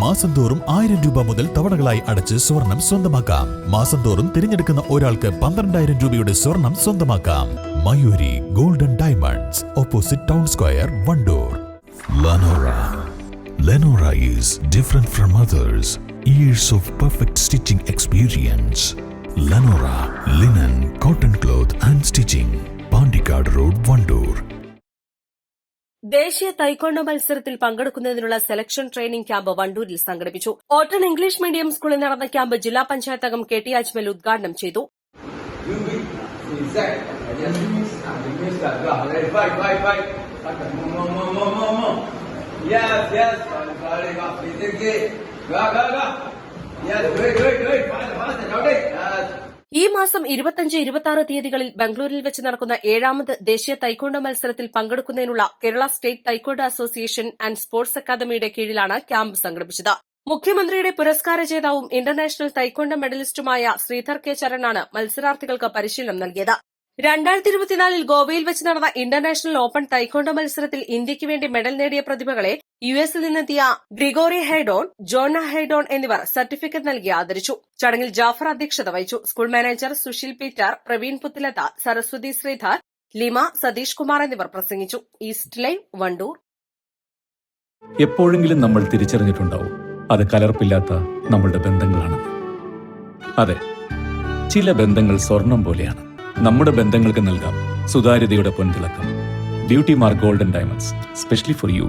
മാസം തോറും ആയിരം രൂപ മുതൽ തവണകളായി അടച്ച് സ്വർണം സ്വന്തമാക്കാം. മാസം തോറും തിരഞ്ഞെടുക്കുന്ന ഒരാൾക്ക് പന്ത്രണ്ടായിരം രൂപയുടെ സ്വർണം സ്വന്തമാക്കാം. Mayuri golden diamonds opposite town square Wandoor. Lanora Lanora is different from others years of perfect stitching experience Lanora linen cotton cloth and stitching. ദേശീയ തൈക്കോണ്ടോ മത്സരത്തിൽ പങ്കെടുക്കുന്നതിനുള്ള സെലക്ഷൻ ട്രെയിനിംഗ് ക്യാമ്പ് വണ്ടൂരിൽ സംഘടിപ്പിച്ചു ഓട്ടൺ ഇംഗ്ലീഷ് മീഡിയം സ്കൂളിൽ നടന്ന ക്യാമ്പ് ജില്ലാ പഞ്ചായത്ത് അംഗം കെ ടി അജ്മൽ ഉദ്ഘാടനം ചെയ്തു. Yes. Ah. Yes, ഈ മാസം ഇരുപത്തിയഞ്ച് ഇരുപത്തി ആറ് തീയതികളിൽ ബംഗളൂരിൽ വെച്ച് നടക്കുന്ന ഏഴാമത് ദേശീയ തൈക്കോണ്ടോ മത്സരത്തിൽ പങ്കെടുക്കുന്നതിനുള്ള Kerala state taekwondo association and sports അക്കാദമിയുടെ കീഴിലാണ് ക്യാമ്പ് സംഘടിപ്പിച്ചത്. മുഖ്യമന്ത്രിയുടെ പുരസ്കാര ജേതാവും ഇന്റർനാഷണൽ തൈക്കോണ്ടോ മെഡലിസ്റ്റുമായ ശ്രീധർ കെ ചരണാണ് മത്സരാർത്ഥികൾക്ക് പരിശീലനം നൽകിയത്. രണ്ടായിരത്തി ഇരുപത്തിനാലിൽ ഗോവയിൽ വെച്ച് നടന്ന ഇന്റർനാഷണൽ ഓപ്പൺ തൈക്കോണ്ടോ മത്സരത്തിൽ ഇന്ത്യയ്ക്ക് വേണ്ടി മെഡൽ നേടിയ പ്രതിഭകളെ യു എസിൽ നിന്നെത്തിയ ഗ്രിഗോറി ഹൈഡോൺ ജോണ ഹൈഡോൺ എന്നിവർ സർട്ടിഫിക്കറ്റ് നൽകി ആദരിച്ചു. ചടങ്ങിൽ ജാഫർ അധ്യക്ഷത വഹിച്ചു. School manager Susheel Peter Praveen Puthilatha Saraswathi Sreedhar Lima Satheesh Kumar എന്നിവർ പ്രസംഗിച്ചു. East live Wandoor. എപ്പോഴെങ്കിലും നമ്മൾ തിരിച്ചറിഞ്ഞിട്ടുണ്ടാവും. അത് കലർപ്പില്ലാത്ത നമ്മളുടെ ബന്ധങ്ങളാണ്. അതെ ചില ബന്ധങ്ങൾ സ്വർണം പോലെയാണ്. നമ്മുടെ ബന്ധങ്ങൾക്ക് നൽകാം സുതാര്യതയുടെ പൊൻതിളക്കം beauty mark golden diamonds specially for you.